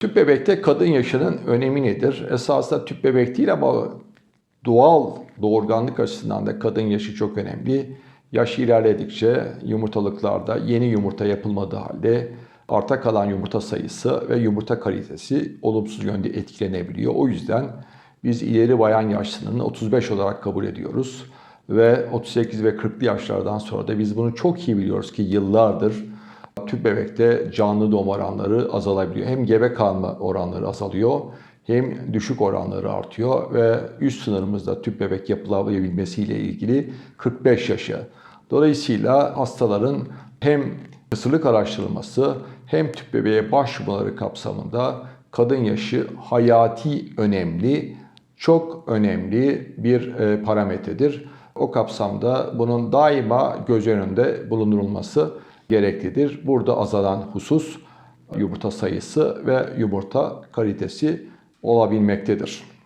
Tüp bebekte kadın yaşının önemi nedir? Esasında tüp bebek değil ama doğal doğurganlık açısından da kadın yaşı çok önemli. Yaş ilerledikçe yumurtalıklarda yeni yumurta yapılmadığı halde arta kalan yumurta sayısı ve yumurta kalitesi olumsuz yönde etkilenebiliyor. O yüzden biz ileri bayan yaş sınırını 35 olarak kabul ediyoruz. Ve 38 ve 40'lı yaşlardan sonra da biz bunu çok iyi biliyoruz ki yıllardır tüp bebekte canlı doğum oranları azalabiliyor. Hem gebe kalma oranları azalıyor hem düşük oranları artıyor ve üst sınırımızda tüp bebek yapılabilmesiyle ilgili 45 yaşı. Dolayısıyla hastaların hem kısırlık araştırılması hem tüp bebeğe başvurmaları kapsamında kadın yaşı hayati önemli, çok önemli bir e, parametredir. O kapsamda bunun daima göz önünde bulundurulması gereklidir. Burada azalan husus yumurta sayısı ve yumurta kalitesi olabilmektedir.